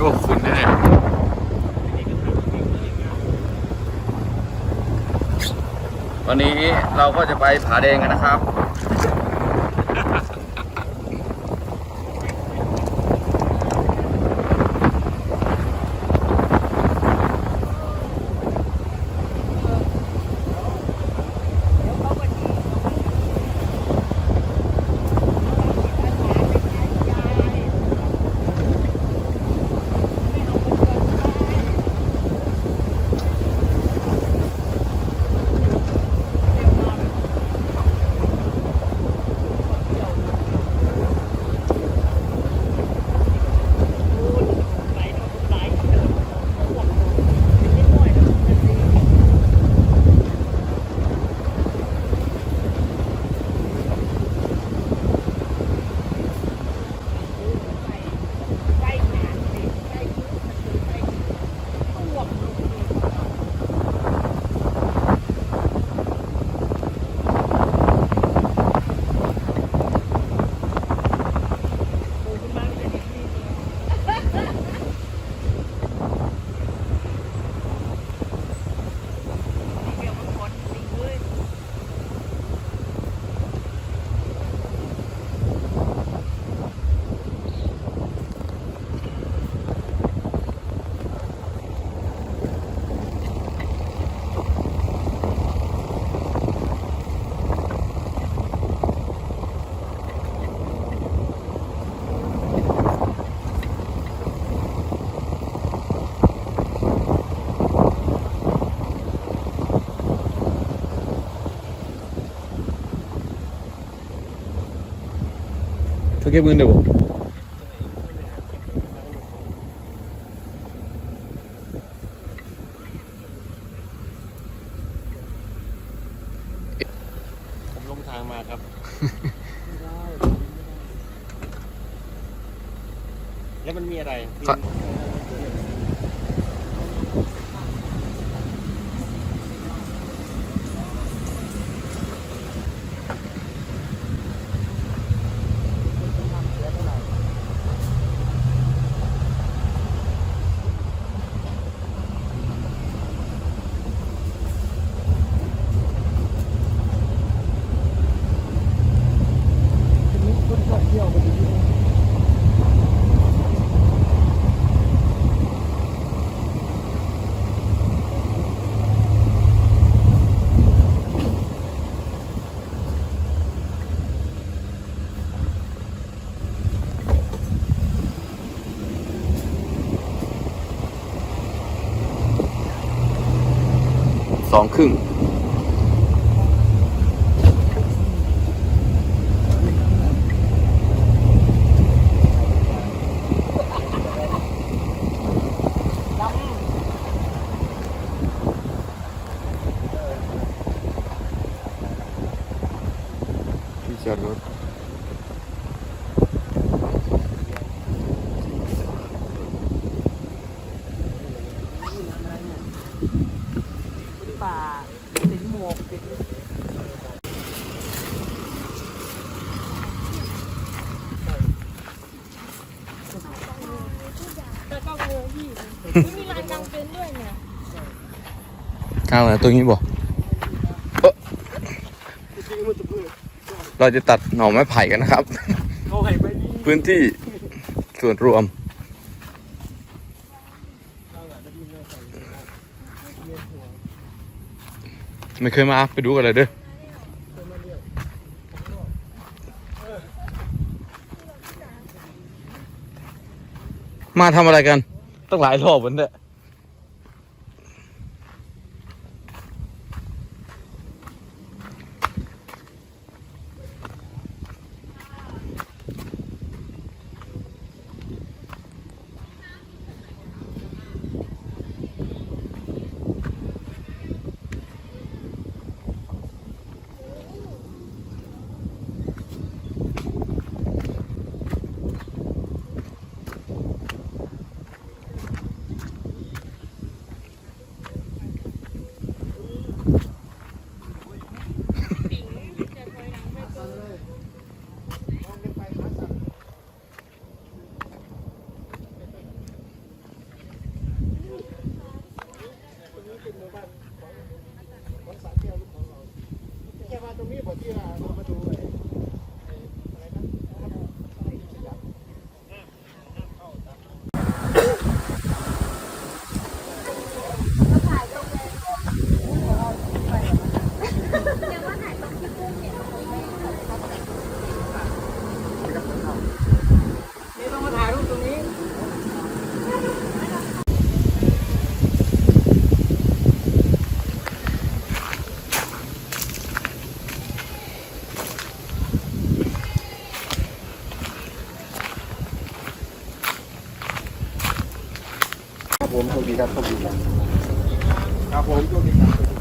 โยกฝุ่นด้วยเนี่ยวันนี้เราก็จะไปผาแดงกันนะครับ เธอเก็บเงินเดี๋ยวผมลงทางมาครับ แล้วมันมีอะไร ส องครึ่งที่จอดรถ ป่าเป็นหมวกเป็นแต่ก็งงพี่ไม่มีลายกางเต็นด้วยเนี่ยข้างไหนตัวนี้บ่เอ้อเราจะตัดหน่อไม้ไผ่กันนะครับ พื้นที่ส่วนรวม ไม่เคยมาไปดูกันเลยเด้อมาทำอะไรกัน ต้องหลายรอบเหมือนเด้อ ผมโชคดีครับโชคดีครับครับผมโชคดีครับ